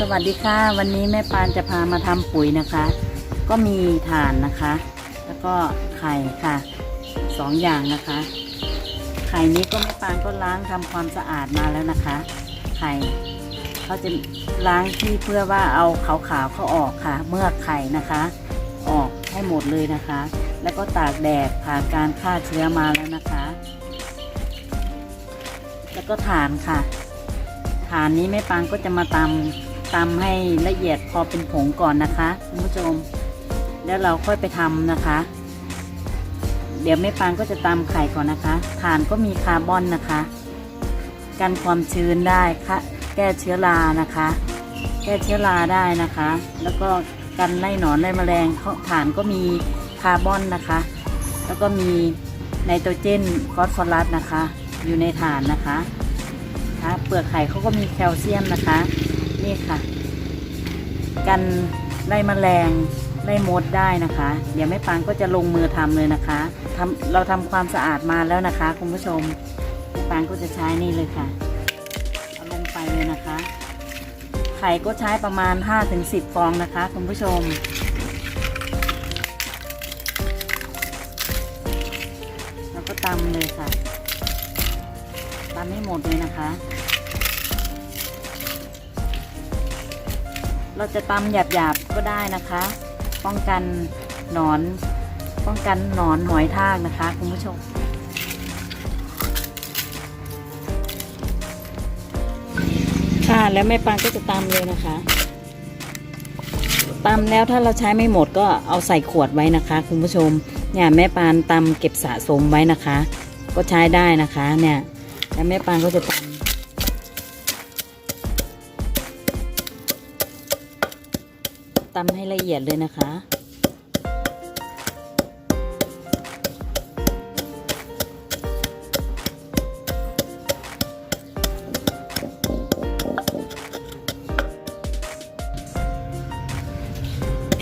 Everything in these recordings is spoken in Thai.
สวัสดีค่ะ วันนี้แม่ปานจะพามาทำปุ๋ยนะคะ ก็มีถ่านนะคะ แล้วก็ไข่ค่ะสองอย่างนะคะ ไข่นี้ก็แม่ปานก็ล้างทำความสะอาดมาแล้วนะคะ ไข่เขาจะล้างที่เพื่อว่าเอาขาวๆเขาออกค่ะ เมื่อกไข่นะคะ ออกให้หมดเลยนะคะ แล้วก็ตากแดดผ่านการฆ่าเชื้อมาแล้วนะคะ แล้วก็ถ่านค่ะฐานนี้แม่ปางก็จะมาตำ ตำให้ละเอียดพอเป็นผงก่อนนะคะคุณผู้ชม แล้วเราค่อยไปทำนะคะ เดี๋ยวแม่ปางก็จะตำไข่ก่อนนะคะฐานก็มีคาร์บอนนะคะ กันความชื้นได้ค่ะแก้เชื้อรานะคะ แก้เชื้อราได้นะคะ แล้วก็กันไล่หนอนไล่แมลงฐานก็มีคาร์บอนนะคะ แล้วก็มีไนโตรเจนฟอสฟอรัสนะคะ อยู่ในฐานนะคะเปลือกไข่เขาก็มีแคลเซียมนะคะ นี่ค่ะ กันไล่แมลงไล่มดได้นะคะ เดี๋ยวแม่ปางก็จะลงมือทำเลยนะคะทำเราทำความสะอาดมาแล้วนะคะ คุณผู้ชมแม่ปางก็จะใช้นี่เลยค่ะเอาลงไปเลยนะคะ ไข่ก็ใช้ประมาณ 5-10 ฟองนะคะ คุณผู้ชมแล้วก็ตำเลยค่ะตำให้หมดเลยนะคะ เราจะตำหยาบๆก็ได้นะคะ ป้องกันหนอน ป้องกันหนอนหอยทากนะคะคุณผู้ชมค่ะแล้วแม่ปางก็จะตำเลยนะคะตำแล้วถ้าเราใช้ไม่หมดก็เอาใส่ขวดไว้นะคะ คุณผู้ชมเนี่ยแม่ปานตำเก็บสะสมไว้นะคะ ก็ใช้ได้นะคะเนี่ยแล้วแม่ปานก็จะตำ ตำให้ละเอียดเลยนะคะ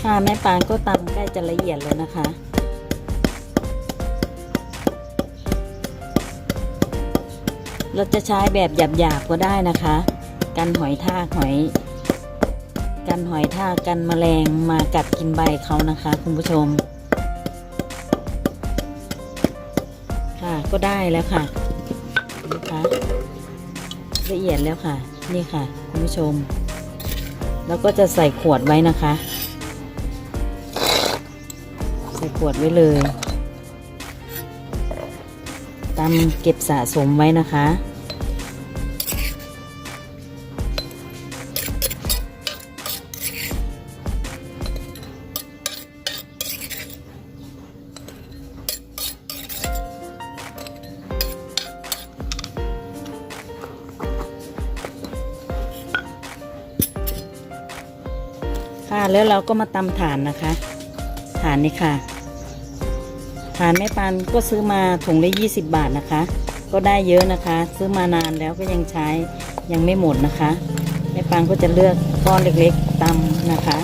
ค่ะแม่ปานก็ตำใกล้จะละเอียดแล้วนะคะเราจะใช้แบบหยาบๆก็ได้นะคะ กันหอยทากหอย กันหอยทากกันแมลงมากัดกินใบเขานะคะ คุณผู้ชม ค่ะก็ได้แล้วค่ะนะคะละเอียดแล้วค่ะ นี่ค่ะ คุณผู้ชม แล้วก็จะใส่ขวดไว้นะคะ ใส่ขวดไว้เลยตามเก็บสะสมไว้นะคะ ค่ะแล้วเราก็มาตำฐานนะคะฐานนี่ค่ะฐานแม่ปานก็ซื้อมาถุงละ20 บาทนะคะ ก็ได้เยอะนะคะ ซื้อมานานแล้วก็ยังใช้ยังไม่หมดนะคะแม่ปานก็จะเลือกก้อนเล็กๆตำนะคะ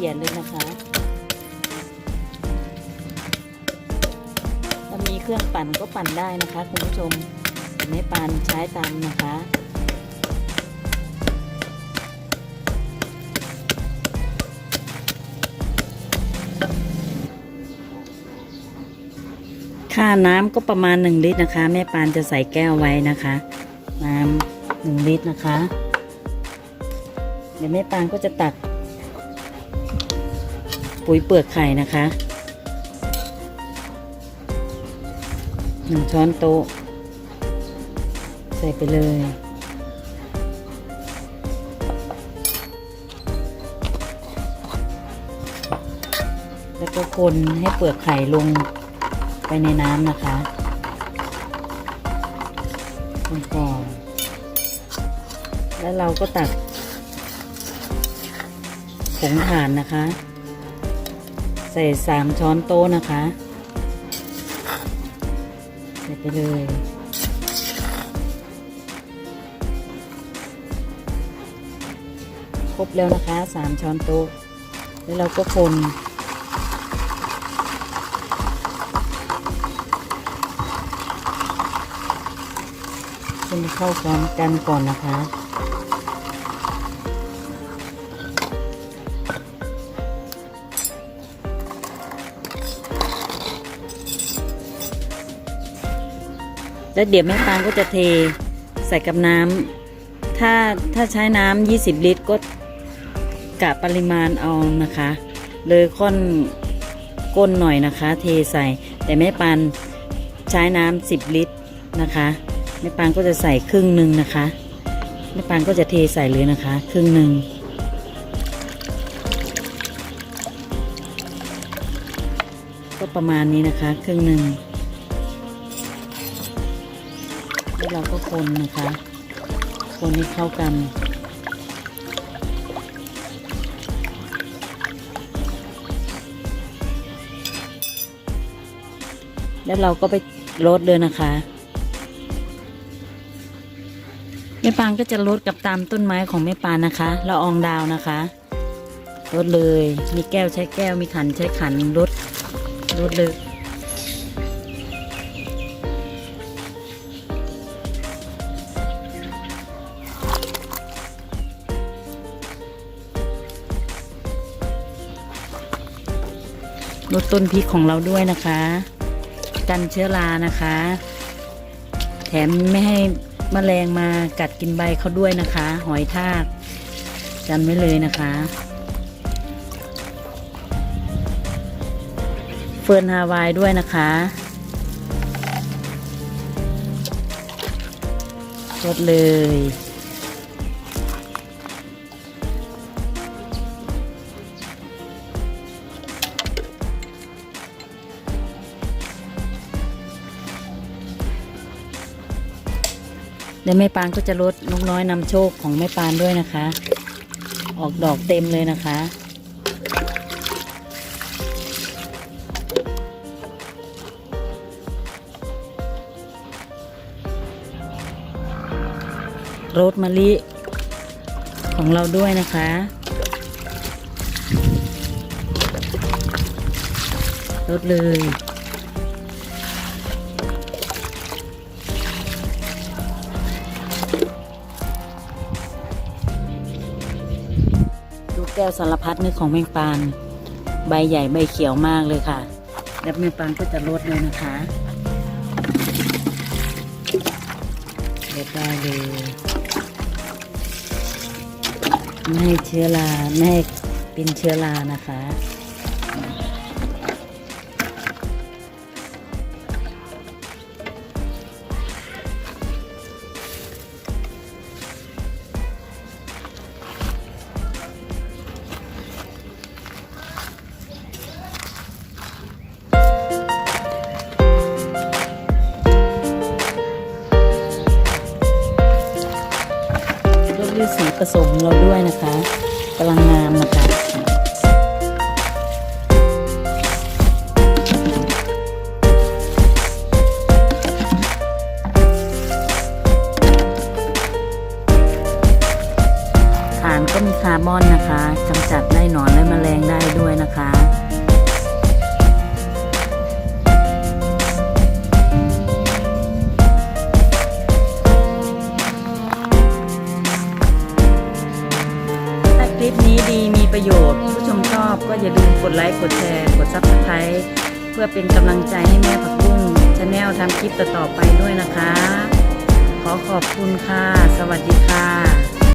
อียดเลยนะคะถ้ามีเครื่องปั่นก็ปั่นได้นะคะคุณผู้ชมแต่ไม่ปานใช้ตามนะคะค่าน้ำก็ประมาณ 1 ลิตรนะคะ แม่ปานจะใส่แก้วไว้นะคะ น้ำหนึ่งลิตรนะคะ เดี๋ยวแม่ปานก็จะตัก ปุ๋ยเปลือกไข่นะคะหนึ่งช้อนโต๊ะ ใส่ไปเลย แล้วก็คนให้เปลือกไข่ลงไปในน้ำนะคะคนก่อนแล้วเราก็ตักผงถ่านนะคะ ใส่สามช้อนโต๊ะนะคะ ใส่ไปเลย ครบแล้วนะคะสามช้อนโต๊ะ แล้วเราก็คนคนเข้ากันกันก่อนนะคะ แล้วเดี๋ยวแม่ปางก็จะเทใส่กับน้ำถ้าถ้าใช้น้ำ20 ลิตรก็กะปริมาณเอานะคะ เลยค่อนก้นหน่อยนะคะ เทใส่ แต่แม่ปานใช้น้ำ10 ลิตรนะคะแม่ปานก็จะใส่ครึ่งหนึ่งนะคะแม่ปานก็จะเทใส่เลยนะคะ ครึ่งหนึ่งก็ประมาณนี้นะคะ ครึ่งหนึ่ง แล้วเราก็คนนะคะ คนให้เข้ากัน แล้วเราก็ไปลดเลยนะคะแม่ปานก็จะลดกับตามต้นไม้ของแม่ปานนะคะละอองดาวนะคะลดเลย มีแก้วใช้แก้วมีขันใช้ขันลดลดเลย ลดต้นพริกของเราด้วยนะคะ กันเชื้อรานะคะ แถมไม่ให้มแมลงมากัดกินใบเขาด้วยนะคะ หอยทากจำไว้เลยนะคะ เฟิร์นฮาวายด้วยนะคะลดเลย และแม่ปานก็จะลดนกน้อยนำโชคของแม่ปานด้วยนะคะ ออกดอกเต็มเลยนะคะ โรสมะลิของเราด้วยนะคะลดเลย กแก้วสารพัดนึกของแมงปาน ใบใหญ่ใบเขียวมากเลยค่ะ แล้วแมงปานก็จะลดเลยนะคะลดได้เลยไม่ให้เชื้อราไม่เป็นเชื้อรานะคะ ด้วยสีผสมเราด้วยนะคะกำลังงามนะคะฐานก็มีคาร์บอนนะคะกำจัดได้หนอนและแมลงได้ด้วยนะคะ ปนี้ดีมีประโยชน์ ผู้ชมชอบก็อย่าลืมกดไลค์ กดแชร์ กดซับสไครต์เพื่อเป็นกำลังใจให้แม่ผักบุ้งชาแนลทำคลิปต่อๆไปด้วยนะคะ ขอขอบคุณค่ะ สวัสดีค่ะ